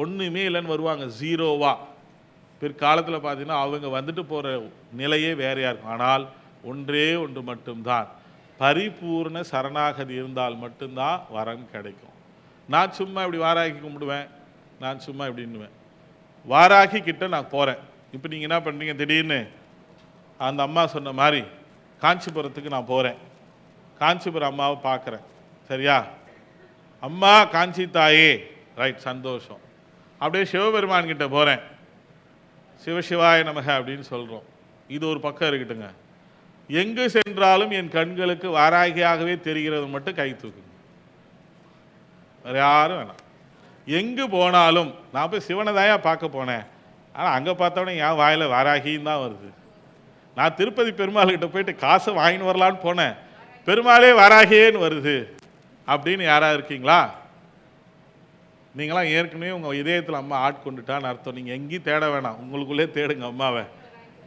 ஒன்றுமே இல்லைன்னு வருவாங்க. ஜீரோவா பிற்காலத்தில் பார்த்தீங்கன்னா அவங்க வந்துட்டு போகிற நிலையே வேறையாக இருக்கும். ஆனால் ஒன்றே ஒன்று மட்டும்தான். பரிபூர்ண சரணாகதி இருந்தால் மட்டும்தான் வரன் கிடைக்கும். நான் சும்மா இப்படி வாராகி கும்பிடுவேன். நான் சும்மா இப்படின்னுவேன் வாராகி கிட்ட நான் போகிறேன் இப்போ நீங்கள் என்ன பண்ணுறீங்க திடீர்னு அந்த அம்மா சொன்ன மாதிரி காஞ்சிபுரத்துக்கு நான் போகிறேன் காஞ்சிபுரம் அம்மாவை பார்க்குறேன். சரியா? அம்மா காஞ்சி தாயே. ரைட் சந்தோஷம். அப்படியே சிவபெருமான் கிட்ட போகிறேன் சிவசிவாய நமக அப்படின்னு சொல்கிறோம் இது ஒரு பக்கம் இருக்கட்டுங்க. எங்கு சென்றாலும் என் கண்களுக்கு வாராகியாகவே தெரிகிறது மட்டும் கை தூக்குங்க. வேறு யாரும் வேணாம். எங்கு போனாலும் நான் போய் சிவனை தாயா பார்க்க போனேன். ஆனால் அங்கே பார்த்தோன்னே என் வாயில் வாராகின்னு தான் வருது. நான் திருப்பதி பெருமாள் கிட்ட போயிட்டு காசை வாங்கின்னு வரலான்னு போனேன். பெருமாளே வாராகியேன்னு வருது. அப்படின்னு யாராக இருக்கீங்களா? நீங்களாம் ஏற்கனவே உங்கள் இதயத்தில் அம்மா ஆட்கொண்டுட்டான்னு அர்த்தம். நீங்கள் எங்கேயும் தேட வேணாம். உங்களுக்குள்ளே தேடுங்க அம்மாவை.